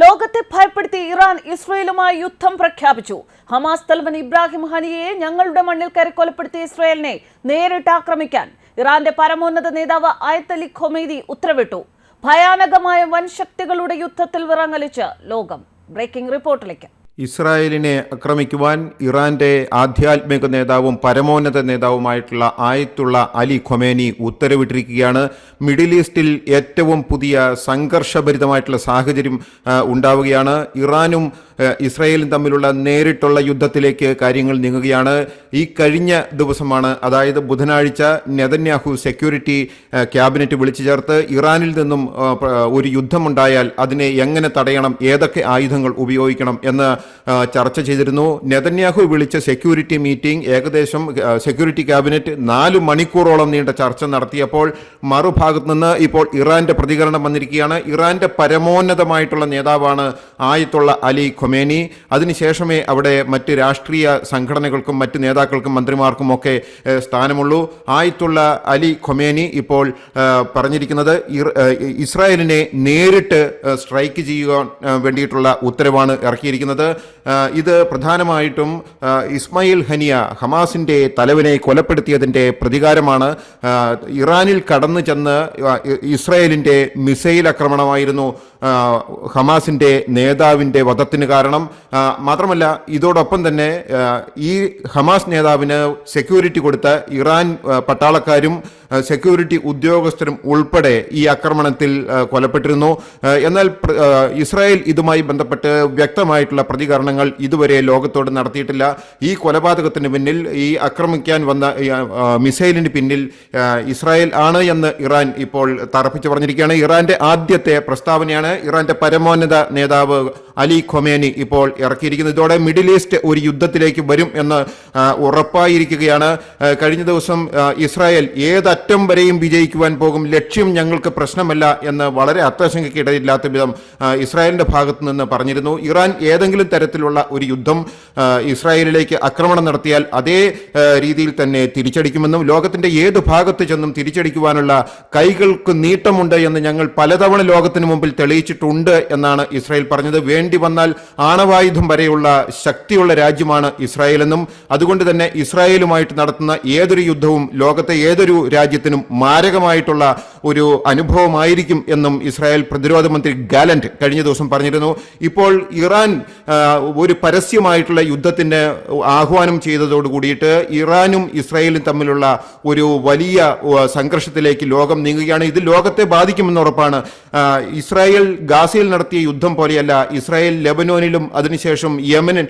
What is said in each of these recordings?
ലോകത്തെ ഭയപ്പെടുത്തി ഇറാൻ ഇസ്രയേലുമായി യുദ്ധം പ്രഖ്യാപിച്ചു. ഹമാസ് തലവൻ ഇബ്രാഹിം ഹനിയെ ഞങ്ങളുടെ മണ്ണിൽ കയറി കൊലപ്പെടുത്തിയ ഇസ്രയേലിനെ നേരിട്ട് ആക്രമിക്കാൻ ഇറാന്റെ പരമോന്നത നേതാവ് ആയത്തലി ഖൊമേദി ഉത്തരവിട്ടു. ഭയാനകമായ വൻശക്തികളുടെ യുദ്ധത്തിൽ വിറങ്ങലിച്ച് ലോകം. ബ്രേക്കിംഗ് റിപ്പോർട്ടിലേക്ക്. ഇസ്രായേലിനെ ആക്രമിക്കുവാൻ ഇറാന്റെ ആധ്യാത്മിക നേതാവും പരമോന്നത നേതാവുമായിട്ടുള്ള ആയത്തുള്ള അലി ഖൊമേനി ഉത്തരവിട്ടിരിക്കുകയാണ്. മിഡിൽ ഈസ്റ്റിൽ ഏറ്റവും പുതിയ സംഘർഷഭരിതമായിട്ടുള്ള സാഹചര്യം ഉണ്ടാവുകയാണ്. ഇറാനും ഇസ്രായേലും തമ്മിലുള്ള നേരിട്ടുള്ള യുദ്ധത്തിലേക്ക് കാര്യങ്ങൾ നീങ്ങുകയാണ്. ഈ കഴിഞ്ഞ ദിവസമാണ് അതായത് ബുധനാഴ്ച നെതന്യാഹു സെക്യൂരിറ്റി ക്യാബിനറ്റ് വിളിച്ചു ചേർത്ത് ഇറാനിൽ നിന്നും ഒരു യുദ്ധമുണ്ടായാൽ അതിനെ എങ്ങനെ തടയണം ഏതൊക്കെ ആയുധങ്ങൾ ഉപയോഗിക്കണം എന്ന് ചർച്ച ചെയ്തിരുന്നു. നെതന്യാഹു വിളിച്ച സെക്യൂരിറ്റി മീറ്റിംഗ് ഏകദേശം സെക്യൂരിറ്റി ക്യാബിനറ്റ് നാല് മണിക്കൂറോളം നീണ്ട ചർച്ച നടത്തിയപ്പോൾ മറുഭാഗത്ത് നിന്ന് ഇപ്പോൾ ഇറാന്റെ പ്രതികരണം വന്നിരിക്കുകയാണ്. ഇറാന്റെ പരമോന്നതമായിട്ടുള്ള നേതാവാണ് ആയത്തുള്ള അലി ഖൊമേനി. അതിനുശേഷമേ അവിടെ മറ്റ് രാഷ്ട്രീയ സംഘടനകൾക്കും മറ്റ് നേതാക്കൾക്കും മന്ത്രിമാർക്കും ഒക്കെ സ്ഥാനമുള്ളൂ. ആയത്തുള്ള അലി ഖൊമേനി ഇപ്പോൾ പറഞ്ഞിരിക്കുന്നത് ഇസ്രായേലിനെ നേരിട്ട് സ്ട്രൈക്ക് ചെയ്യുവാൻ വേണ്ടിയിട്ടുള്ള ഉത്തരവാണ് ഇറക്കിയിരിക്കുന്നത്. ഇത് പ്രധാനമായിട്ടും ഇസ്മയിൽ ഹനിയ ഹമാസിന്റെ തലവനെ കൊലപ്പെടുത്തിയതിന്റെ പ്രതികാരമാണ്. ഇറാനിൽ കടന്നു ചെന്ന് ഇസ്രയേലിന്റെ മിസൈൽ ആക്രമണമായിരുന്നു ഹമാസിന്റെ നേതാവിന്റെ വധത്തിന് കാരണം. മാത്രമല്ല ഇതോടൊപ്പം തന്നെ ഈ ഹമാസ് നേതാവിന് സെക്യൂരിറ്റി കൊടുത്ത ഇറാൻ പട്ടാളക്കാരും സെക്യൂരിറ്റി ഉദ്യോഗസ്ഥരും ഉൾപ്പെടെ ഈ ആക്രമണത്തിൽ കൊലപ്പെട്ടിരുന്നു. എന്നാൽ ഇസ്രായേൽ ഇതുമായി ബന്ധപ്പെട്ട് വ്യക്തമായിട്ടുള്ള പ്രതികരണങ്ങൾ ഇതുവരെ ലോകത്തോട് നടത്തിയിട്ടില്ല. ഈ കൊലപാതകത്തിന് പിന്നിൽ ഈ ആക്രമിക്കാൻ വന്ന മിസൈലിന് പിന്നിൽ ഇസ്രായേൽ ആണ് എന്ന് ഇറാൻ ഇപ്പോൾ തറപ്പിച്ചു പറഞ്ഞിരിക്കുകയാണ്. ഇറാന്റെ ആദ്യത്തെ പ്രസ്താവനയാണ് ഇറാന്റെ പരമോന്നത നേതാവ് അലി ഖൊമേനി ഇപ്പോൾ ഇറക്കിയിരിക്കുന്നത്. ഇതോടെ മിഡിൽ ഈസ്റ്റ് ഒരു യുദ്ധത്തിലേക്ക് വരും എന്ന് ഉറപ്പായിരിക്കുകയാണ്. കഴിഞ്ഞ ദിവസം ഇസ്രായേൽ ഏതറ്റം വരെയും വിജയിക്കുവാൻ പോകും ലക്ഷ്യം ഞങ്ങൾക്ക് പ്രശ്നമല്ല എന്ന് വളരെ അത്യാശങ്കയ്ക്കിടയില്ലാത്ത വിധം ഇസ്രായേലിന്റെ ഭാഗത്തു നിന്ന് പറഞ്ഞിരുന്നു. ഇറാൻ ഏതെങ്കിലും തരത്തിലുള്ള ഒരു യുദ്ധം ഇസ്രായേലിലേക്ക് ആക്രമണം നടത്തിയാൽ അതേ രീതിയിൽ തന്നെ തിരിച്ചടിക്കുമെന്നും ലോകത്തിന്റെ ഏത് ഭാഗത്ത് ചെന്നും തിരിച്ചടിക്കുവാനുള്ള കൈകൾക്ക് നീട്ടമുണ്ട് എന്ന് ഞങ്ങൾ പലതവണ ലോകത്തിന് മുമ്പിൽ തെളിയിച്ചിട്ടുണ്ട് എന്നാണ് ഇസ്രായേൽ പറഞ്ഞത്. വേണ്ടി വന്നാൽ ആണവായുധം വരെയുള്ള ശക്തിയുള്ള രാജ്യമാണ് ഇസ്രായേൽ എന്നും അതുകൊണ്ട് തന്നെ ഇസ്രായേലുമായിട്ട് നടത്തുന്ന ഏതൊരു യുദ്ധവും ലോകത്തെ ഏതൊരു രാജ്യത്തിനും മാരകമായിട്ടുള്ള ഒരു അനുഭവമായിരിക്കും എന്നും ഇസ്രായേൽ പ്രതിരോധ മന്ത്രി ഗാലന്റ് കഴിഞ്ഞ ദിവസം പറഞ്ഞിരുന്നു. ഇപ്പോൾ ഇറാൻ ഒരു പരസ്യമായിട്ടുള്ള യുദ്ധത്തിന് ആഹ്വാനം ചെയ്തതോട് കൂടിയിട്ട് ഇറാനും ഇസ്രായേലും തമ്മിലുള്ള ഒരു വലിയ സംഘർഷത്തിലേക്ക് ലോകം നീങ്ങുകയാണ്. ഇത് ലോകത്തെ ബാധിക്കുമെന്ന് ഉറപ്പാണ്. ഇസ്രായേൽ ഗാസയിൽ നടത്തിയ യുദ്ധം പോലെയല്ല ഇസ്രായേൽ ലെബനോനിലും അതിനുശേഷം യമനിൽ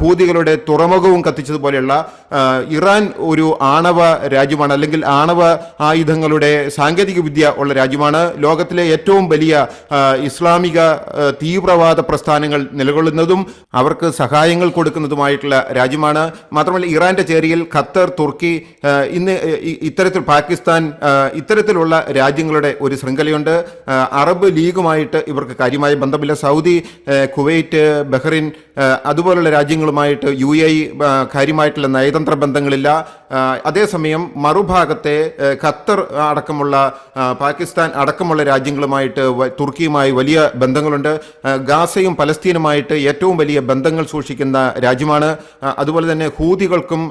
ഹൂതികളുടെ തുറമുഖവും കത്തിച്ചതുപോലെയുള്ള ഇറാൻ ഒരു ആണവ രാജ്യമാണ് അല്ലെങ്കിൽ ആണവ ആയുധങ്ങളുടെ സാങ്കേതിക വിദ്യ ഉള്ള രാജ്യമാണ്. ലോകത്തിലെ ഏറ്റവും വലിയ ഇസ്ലാമിക തീവ്രവാദ പ്രസ്ഥാനങ്ങൾ നിലകൊള്ളുന്നതും അവർക്ക് സഹായങ്ങൾ കൊടുക്കുന്നതുമായിട്ടുള്ള രാജ്യമാണ്. മാത്രമല്ല ഇറാന്റെ ചേരിയിൽ ഖത്തർ തുർക്കി ഇന്ന് ഇത്തരത്തിൽ പാകിസ്ഥാൻ ഇത്തരത്തിലുള്ള രാജ്യങ്ങളുടെ ഒരു ശൃംഖലയുണ്ട്. അറബ് ലീഗുമായിട്ട് ഇവർക്ക് കാര്യമായ ബന്ധമില്ല. സൗദി കുവൈറ്റ് ബഹ്റിൻ അതുപോലുള്ള രാജ്യങ്ങളുമായിട്ട് യു എ കാര്യമായിട്ടുള്ള നയതന്ത്ര ബന്ധങ്ങളില്ല. അതേസമയം മറുഭാഗത്തെ ഖത്തർ അടക്കമുള്ള പാകിസ്ഥാൻ അടക്കമുള്ള രാജ്യങ്ങളുമായിട്ട് തുർക്കിയുമായി വലിയ ബന്ധങ്ങളുണ്ട്. ഗാസയും പലസ്തീനുമായിട്ട് ഏറ്റവും വലിയ ബന്ധങ്ങൾ സൂക്ഷിക്കുന്ന രാജ്യമാണ്. അതുപോലെ തന്നെ ഹൂതികൾക്കും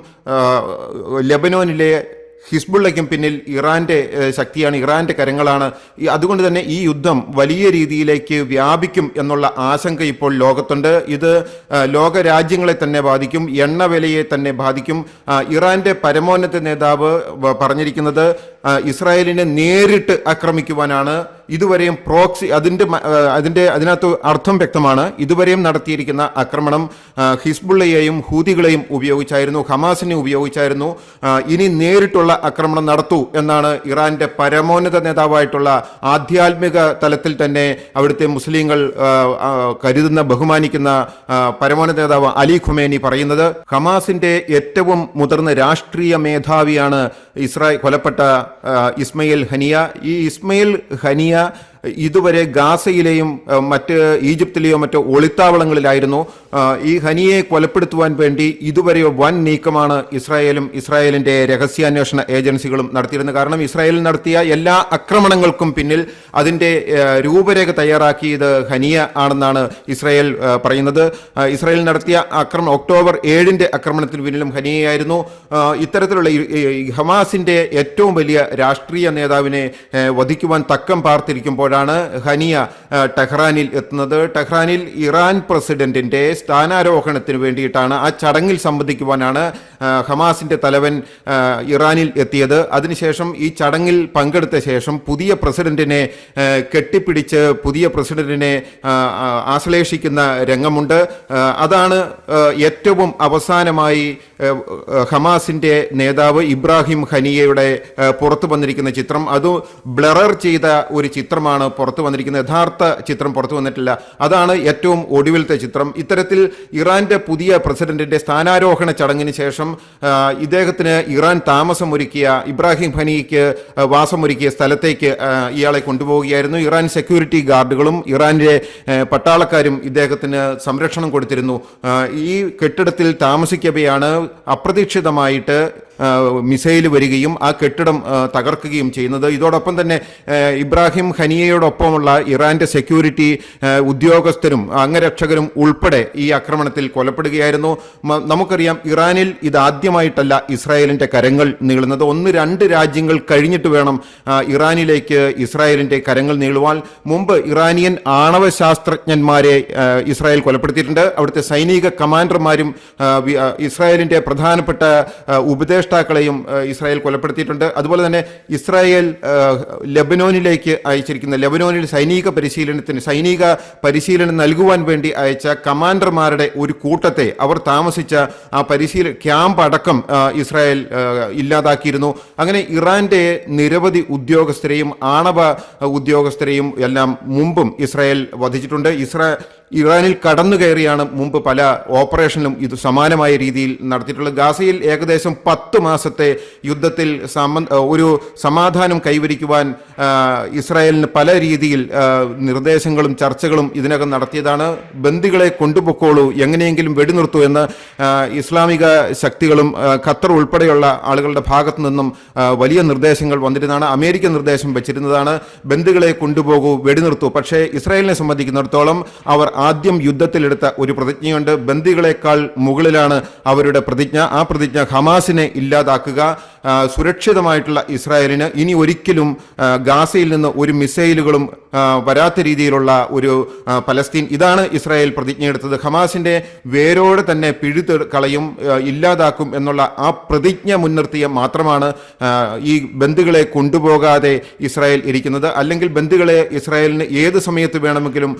ലെബനോനിലെ ഹിസ്ബുള്ളയ്ക്കും പിന്നിൽ ഇറാന്റെ ശക്തിയാണ് ഇറാന്റെ കരങ്ങളാണ്. അതുകൊണ്ട് തന്നെ ഈ യുദ്ധം വലിയ രീതിയിലേക്ക് വ്യാപിക്കും എന്നുള്ള ആശങ്ക ഇപ്പോൾ ലോകത്തുണ്ട്. ഇത് ലോക രാജ്യങ്ങളെ തന്നെ ബാധിക്കും എണ്ണ വിലയെ തന്നെ ബാധിക്കും. ഇറാന്റെ പരമോന്നത നേതാവ് പറഞ്ഞിരിക്കുന്നത് ഇസ്രായേലിനെ നേരിട്ട് ആക്രമിക്കുവാനാണ്. ഇതുവരെയും പ്രോക്സി അതിന്റെ അതിന്റെ അതിനകത്ത് അർത്ഥം വ്യക്തമാണ്. ഇതുവരെയും നടത്തിയിരിക്കുന്ന ആക്രമണം ഹിസ്ബുള്ളയെയും ഹൂതികളെയും ഉപയോഗിച്ചായിരുന്നു ഹമാസിനെ ഉപയോഗിച്ചായിരുന്നു ഇനി നേരിട്ടുള്ള ആക്രമണം നടത്തൂ എന്നാണ് ഇറാന്റെ പരമോന്നത നേതാവായിട്ടുള്ള ആധ്യാത്മിക തലത്തിൽ തന്നെ അവിടുത്തെ മുസ്ലിങ്ങൾ കരുതുന്ന ബഹുമാനിക്കുന്ന പരമോന്നത നേതാവ് അലി ഖുമേനി പറയുന്നത് ഹമാസിന്റെ ഏറ്റവും മുതിർന്ന രാഷ്ട്രീയ മേധാവിയാണ് ഇസ്രായേൽ കൊലപ്പെട്ട ഇസ്മയിൽ ഹനിയ. ഈ ഇസ്മയിൽ ഹനിയ Argentina ഇതുവരെ ഗാസയിലെയും മറ്റ് ഈജിപ്തിലെയോ മറ്റോ ഒളിത്താവളങ്ങളിലായിരുന്നു ഈ ഹനിയെ കൊലപ്പെടുത്തുവാൻ വേണ്ടി ഇതുവരെ വൻ നീക്കമാണ് ഇസ്രായേലും ഇസ്രായേലിന്റെ രഹസ്യാന്വേഷണ ഏജൻസികളും നടത്തിയിരുന്നത്. കാരണം ഇസ്രായേൽ നടത്തിയ എല്ലാ ആക്രമണങ്ങൾക്കും പിന്നിൽ അതിന്റെ രൂപരേഖ തയ്യാറാക്കിയത് ഹനിയ ആണെന്നാണ് ഇസ്രായേൽ പറയുന്നത്. ഇസ്രായേൽ നടത്തിയ ആക്രമണം ഒക്ടോബർ ഏഴിന്റെ ആക്രമണത്തിന് പിന്നിലും ഹനിയയായിരുന്നു. ഇത്തരത്തിലുള്ള ഹമാസിന്റെ ഏറ്റവും വലിയ രാഷ്ട്രീയ നേതാവിനെ വധിക്കുവാൻ തക്കം പാർത്തിരിക്കുമ്പോഴാണ് ഹനിയ ടെഹ്റാനിൽ എത്തുന്നത്. ടെഹ്റാനിൽ ഇറാൻ പ്രസിഡന്റിന്റെ സ്ഥാനാരോഹണത്തിന് വേണ്ടിയിട്ടാണ് ആ ചടങ്ങിൽ സംബന്ധിക്കുവാനാണ് ഹമാസിന്റെ തലവൻ ഇറാനിൽ എത്തിയത്. അതിനുശേഷം ഈ ചടങ്ങിൽ പങ്കെടുത്ത ശേഷം പുതിയ പ്രസിഡന്റിനെ കെട്ടിപ്പിടിച്ച് പുതിയ പ്രസിഡന്റിനെ ആശ്ലേഷിക്കുന്ന രംഗമുണ്ട്. അതാണ് ഏറ്റവും അവസാനമായി ഹമാസിന്റെ നേതാവ് ഇബ്രാഹിം ഹനിയയുടെ പുറത്തു വന്നിരിക്കുന്ന ചിത്രം. അത് ബ്ലറർ ചെയ്ത ഒരു ചിത്രമാണ്. പുറത്തു വന്നിരിക്കുന്നത്. യഥാർത്ഥ ചിത്രം പുറത്തു വന്നിട്ടില്ല. അതാണ് ഏറ്റവും ഒടുവിലത്തെ ചിത്രം. ഇത്തരത്തിൽ ഇറാന്റെ പുതിയ പ്രസിഡന്റിന്റെ സ്ഥാനാരോഹണ ചടങ്ങിന് ശേഷം ഇദ്ദേഹത്തിന് ഇറാൻ താമസമൊരുക്കിയ ഇബ്രാഹിം ഹനിക്ക് ആ, വാസമൊരുക്കിയ സ്ഥലത്തേക്ക് ഇയാളെ കൊണ്ടുപോവുകയായിരുന്നു. ഇറാൻ സെക്യൂരിറ്റി ഗാർഡുകളും ഇറാനിലെ പട്ടാളക്കാരും ഇദ്ദേഹത്തിന് സംരക്ഷണം കൊടുത്തിരുന്നു. ഈ കെട്ടിടത്തിൽ താമസിക്കവെയാണ് അപ്രതീക്ഷിതമായിട്ട് മിസൈൽ വരികയും ആ കെട്ടിടം തകർക്കുകയും ചെയ്യുന്നത്. ഇതോടൊപ്പം തന്നെ ഇബ്രാഹിം ഹനിയയോടൊപ്പമുള്ള ഇറാന്റെ സെക്യൂരിറ്റി ഉദ്യോഗസ്ഥരും അംഗരക്ഷകരും ഉൾപ്പെടെ ഈ ആക്രമണത്തിൽ കൊലപ്പെടുകയായിരുന്നു. നമുക്കറിയാം ഇറാനിൽ ഇതാദ്യമായിട്ടല്ല ഇസ്രായേലിന്റെ കരങ്ങൾ നീളുന്നത്. ഒന്ന് രണ്ട് രാജ്യങ്ങൾ കഴിഞ്ഞിട്ട് വേണം ഇറാനിലേക്ക് ഇസ്രായേലിന്റെ കരങ്ങൾ നീളുവാൻ. മുമ്പ് ഇറാനിയൻ ആണവ ശാസ്ത്രജ്ഞന്മാരെ ഇസ്രായേൽ കൊലപ്പെടുത്തിയിട്ടുണ്ട്. അവിടുത്തെ സൈനിക കമാൻഡർമാരും ഇസ്രായേലിന്റെ പ്രധാനപ്പെട്ട ആ, ഉപദേഷ്ടാക്കളെയും ഇസ്രായേൽ കൊലപ്പെടുത്തിയിട്ടുണ്ട്. അതുപോലെ തന്നെ ഇസ്രായേൽ ലബനോനിലേക്ക് അയച്ചിരിക്കുന്ന ലെബനോനിൽ സൈനിക പരിശീലനത്തിന് സൈനിക പരിശീലനം നൽകുവാൻ വേണ്ടി അയച്ച കമാൻഡർമാരുടെ ഒരു കൂട്ടത്തെ അവർ താമസിച്ച ആ പരിശീല ക്യാമ്പ് അടക്കം ഇസ്രായേൽ ഇല്ലാതാക്കിയിരുന്നു. അങ്ങനെ ഇറാന്റെ നിരവധി ഉദ്യോഗസ്ഥരെയും ആണവ ഉദ്യോഗസ്ഥരെയും എല്ലാം മുമ്പും ഇസ്രായേൽ വധിച്ചിട്ടുണ്ട്. ഇസ്രാ ഇറാനിൽ കടന്നു കയറിയാണ് മുമ്പ് പല ഓപ്പറേഷനിലും ഇത് സമാനമായ രീതിയിൽ നടത്തിയിട്ടുള്ളത്. ഗാസയിൽ ഏകദേശം പത്ത് മാസത്തെ യുദ്ധത്തിൽ ഒരു സമാധാനം കൈവരിക്കുവാൻ ഇസ്രായേലിന് പല രീതിയിൽ നിർദ്ദേശങ്ങളും ചർച്ചകളും ഇതിനകം നടത്തിയതാണ്. ബന്ദികളെ കൊണ്ടുപോക്കോളൂ എങ്ങനെയെങ്കിലും വെടിനിർത്തൂ എന്ന് ഇസ്ലാമിക ശക്തികളും ഖത്തർ ഉൾപ്പെടെയുള്ള ആളുകളുടെ ഭാഗത്തു നിന്നും വലിയ നിർദ്ദേശങ്ങൾ വന്നിരുന്നതാണ്. അമേരിക്ക നിർദ്ദേശം വെച്ചിരുന്നതാണ് ബന്ദികളെ കൊണ്ടുപോകൂ വെടിനിർത്തൂ. പക്ഷേ ഇസ്രായേലിനെ സംബന്ധിക്കുന്നിടത്തോളം അവർ ആദ്യം യുദ്ധത്തിലെടുത്ത ഒരു പ്രതിജ്ഞയുണ്ട്. ബന്ദികളെക്കാൾ മുകളിലാണ് അവരുടെ പ്രതിജ്ഞ. ആ പ്രതിജ്ഞ ഹമാസിനെ ഇല്ലാതാക്കുക സുരക്ഷിതമായിട്ടുള്ള ഇസ്രായേലിന് ഇനി ഒരിക്കലും ഗാസയിൽ നിന്ന് ഒരു മിസൈലുകളും വരാത്ത രീതിയിലുള്ള ഒരു പലസ്തീൻ. ഇതാണ് ഇസ്രായേൽ പ്രതിജ്ഞയെടുത്തത്. ഹമാസിന്റെ വേരോടെ തന്നെ പിഴുത്ത് കളയും ഇല്ലാതാക്കും എന്നുള്ള ആ പ്രതിജ്ഞ മുൻനിർത്തിയ മാത്രമാണ് ഈ ബന്ധുക്കളെ കൊണ്ടുപോകാതെ ഇസ്രായേൽ ഇരിക്കുന്നത്. അല്ലെങ്കിൽ ബന്ധുക്കളെ ഇസ്രായേലിന് ഏത് സമയത്ത് വേണമെങ്കിലും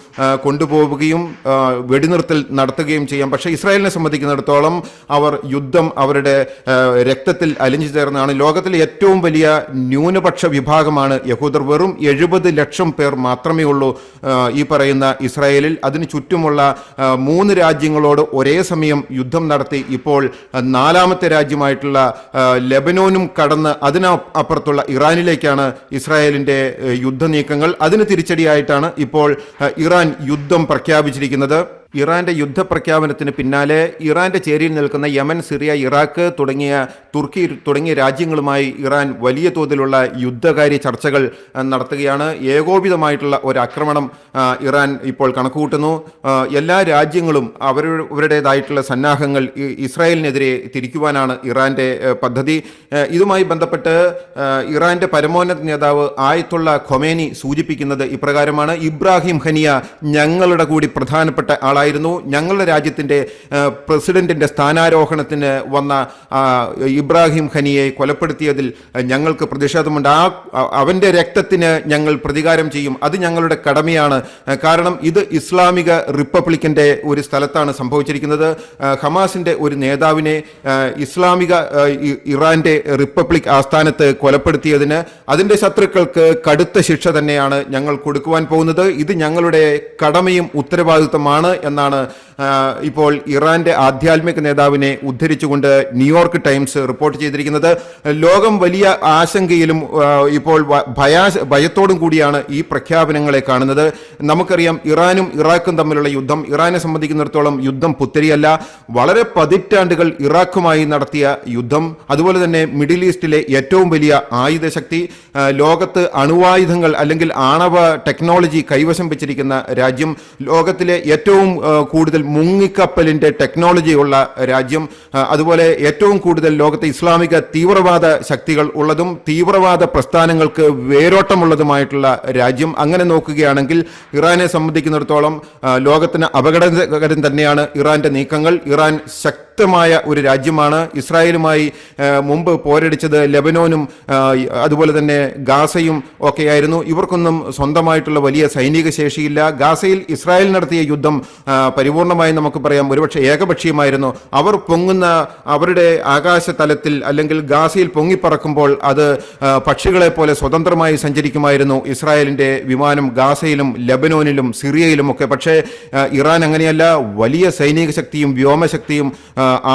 കൊണ്ടുപോവുകയും ആ, വെടിനിർത്തൽ നടത്തുകയും ചെയ്യാം. പക്ഷേ ഇസ്രായേലിനെ സംബന്ധിക്കുന്നിടത്തോളം അവർ യുദ്ധം അവരുടെ രക്തത്തിൽ അലിഞ്ഞു ചേർന്നാണ് ലോകത്തിലെ ഏറ്റവും വലിയ ന്യൂനപക്ഷ വിഭാഗമാണ് യഹൂദർ. വെറും എഴുപത് ലക്ഷം പേർ മാത്രമേ ഉള്ളൂ ഈ പറയുന്ന ഇസ്രായേലിൽ. അതിന് ചുറ്റുമുള്ള മൂന്ന് രാജ്യങ്ങളോട് ഒരേ സമയം യുദ്ധം നടത്തി. ഇപ്പോൾ നാലാമത്തെ രാജ്യമായിട്ടുള്ള ലെബനോനും കടന്ന് അതിന് അപ്പുറത്തുള്ള ഇറാനിലേക്കാണ് ഇസ്രായേലിന്റെ യുദ്ധ യുദ്ധനീക്കങ്ങൾ. അതിന് തിരിച്ചടിയായിട്ടാണ് ഇപ്പോൾ ഇറാൻ യുദ്ധം പ്രഖ്യാപിച്ചിരിക്കുന്നത് ഇറാന്റെ യുദ്ധപ്രഖ്യാപനത്തിന് പിന്നാലെ ഇറാന്റെ ചേരിയിൽ നിൽക്കുന്ന യമൻ സിറിയ ഇറാഖ് തുടങ്ങിയ തുർക്കി തുടങ്ങിയ രാജ്യങ്ങളുമായി ഇറാൻ വലിയ തോതിലുള്ള യുദ്ധകാര്യ ചർച്ചകൾ നടത്തുകയാണ്. ഏകോപിതമായിട്ടുള്ള ഒരു ആക്രമണം ഇറാൻ ഇപ്പോൾ കണക്കുകൂട്ടുന്നു. എല്ലാ രാജ്യങ്ങളും അവരുടെ അവരുടേതായിട്ടുള്ള സന്നാഹങ്ങൾ ഇസ്രായേലിനെതിരെ തിരിക്കുവാനാണ് ഇറാന്റെ പദ്ധതി. ഇതുമായി ബന്ധപ്പെട്ട് ഇറാന്റെ പരമോന്നത നേതാവ് ആയത്തുള്ള ഖൊമേനി സൂചിപ്പിക്കുന്നത് ഇപ്രകാരമാണ്. ഇബ്രാഹിം ഹനിയ ഞങ്ങളുടെ കൂടി പ്രധാനപ്പെട്ട ആളായിരുന്നു ഞങ്ങളുടെ രാജ്യത്തിന്റെ പ്രസിഡന്റിന്റെ സ്ഥാനാരോഹണത്തിന് വന്ന ഇബ്രാഹിം ഖനിയെ കൊലപ്പെടുത്തിയതിൽ ഞങ്ങൾക്ക് പ്രതിഷേധമുണ്ട്. ആ അവന്റെ രക്തത്തിന് ഞങ്ങൾ പ്രതികാരം ചെയ്യും. അത് ഞങ്ങളുടെ കടമയാണ്. കാരണം ഇത് ഇസ്ലാമിക റിപ്പബ്ലിക്കിന്റെ ഒരു സ്ഥലത്താണ് സംഭവിച്ചിരിക്കുന്നത്. ഹമാസിന്റെ ഒരു നേതാവിനെ ഇസ്ലാമിക ഇറാന്റെ റിപ്പബ്ലിക് ആസ്ഥാനത്ത് കൊലപ്പെടുത്തിയതിന് അതിന്റെ ശത്രുക്കൾക്ക് കടുത്ത ശിക്ഷ തന്നെയാണ് ഞങ്ങൾ കൊടുക്കുവാൻ പോകുന്നത്. ഇത് ഞങ്ങളുടെ കടമയും ഉത്തരവാദിത്വമാണ് എന്നാണ് ഇപ്പോൾ ഇറാന്റെ ആധ്യാത്മിക നേതാവിനെ ഉദ്ധരിച്ചുകൊണ്ട് ന്യൂയോർക്ക് ടൈംസ് റിപ്പോർട്ട് ചെയ്തിരിക്കുന്നത് ലോകം വലിയ ആശങ്കയിലും ഇപ്പോൾ ഭയാ ഭയത്തോടും കൂടിയാണ് ഈ പ്രഖ്യാപനങ്ങളെ കാണുന്നത്. നമുക്കറിയാം ഇറാനും ഇറാഖും തമ്മിലുള്ള യുദ്ധം ഇറാനെ സംബന്ധിക്കുന്നിടത്തോളം യുദ്ധം പുത്തരിയല്ല. വളരെ പതിറ്റാണ്ടുകൾ ഇറാഖുമായി നടത്തിയ യുദ്ധം അതുപോലെ തന്നെ മിഡിൽ ഈസ്റ്റിലെ ഏറ്റവും വലിയ ആയുധശക്തി ലോകത്ത് അണുവായുധങ്ങൾ അല്ലെങ്കിൽ ആണവ ടെക്നോളജി കൈവശം വെച്ചിരിക്കുന്ന രാജ്യം ലോകത്തിലെ ഏറ്റവും കൂടുതൽ മുങ്ങിക്കപ്പലിന്റെ ടെക്നോളജി ഉള്ള രാജ്യം. അതുപോലെ ഏറ്റവും കൂടുതൽ ലോകത്തെ ഇസ്ലാമിക തീവ്രവാദ ശക്തികൾ ഉള്ളതും തീവ്രവാദ പ്രസ്ഥാനങ്ങൾക്ക് വേരോട്ടമുള്ളതുമായിട്ടുള്ള രാജ്യം. അങ്ങനെ നോക്കുകയാണെങ്കിൽ ഇറാനെ സംബന്ധിക്കുന്നിടത്തോളം ലോകത്തിന് അപകടകരം തന്നെയാണ് ഇറാന്റെ നീക്കങ്ങൾ. ഇറാൻ ശക്തമായ ഒരു രാജ്യമാണ്. ഇസ്രായേലുമായി മുമ്പ് പോരടിച്ചത് ലെബനോനും അതുപോലെ തന്നെ ഗാസയും ഒക്കെയായിരുന്നു. ഇവർക്കൊന്നും സ്വന്തമായിട്ടുള്ള വലിയ സൈനിക ശേഷിയില്ല. ഗാസയിൽ ഇസ്രായേൽ നടത്തിയ യുദ്ധം പരിപൂർണമായി നമുക്ക് പറയാം ഒരുപക്ഷെ ഏകപക്ഷീയമായിരുന്നു. അവർ പൊങ്ങുന്ന അവരുടെ ആകാശ തലത്തിൽ അല്ലെങ്കിൽ ഗാസയിൽ പൊങ്ങിപ്പറക്കുമ്പോൾ അത് പക്ഷികളെ പോലെ സ്വതന്ത്രമായി സഞ്ചരിക്കുമായിരുന്നു ഇസ്രായേലിന്റെ വിമാനം ഗാസയിലും ലെബനോനിലും സിറിയയിലും ഒക്കെ പക്ഷേ ഇറാൻ അങ്ങനെയല്ല. വലിയ സൈനിക ശക്തിയും വ്യോമശക്തിയും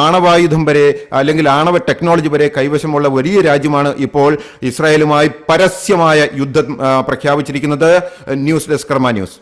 ആണവായുധം വരെ അല്ലെങ്കിൽ ആണവ ടെക്നോളജി വരെ കൈവശമുള്ള വലിയ രാജ്യമാണ് ഇപ്പോൾ ഇസ്രായേലുമായി പരസ്യമായ യുദ്ധം പ്രഖ്യാപിച്ചിരിക്കുന്നത്. News desk news.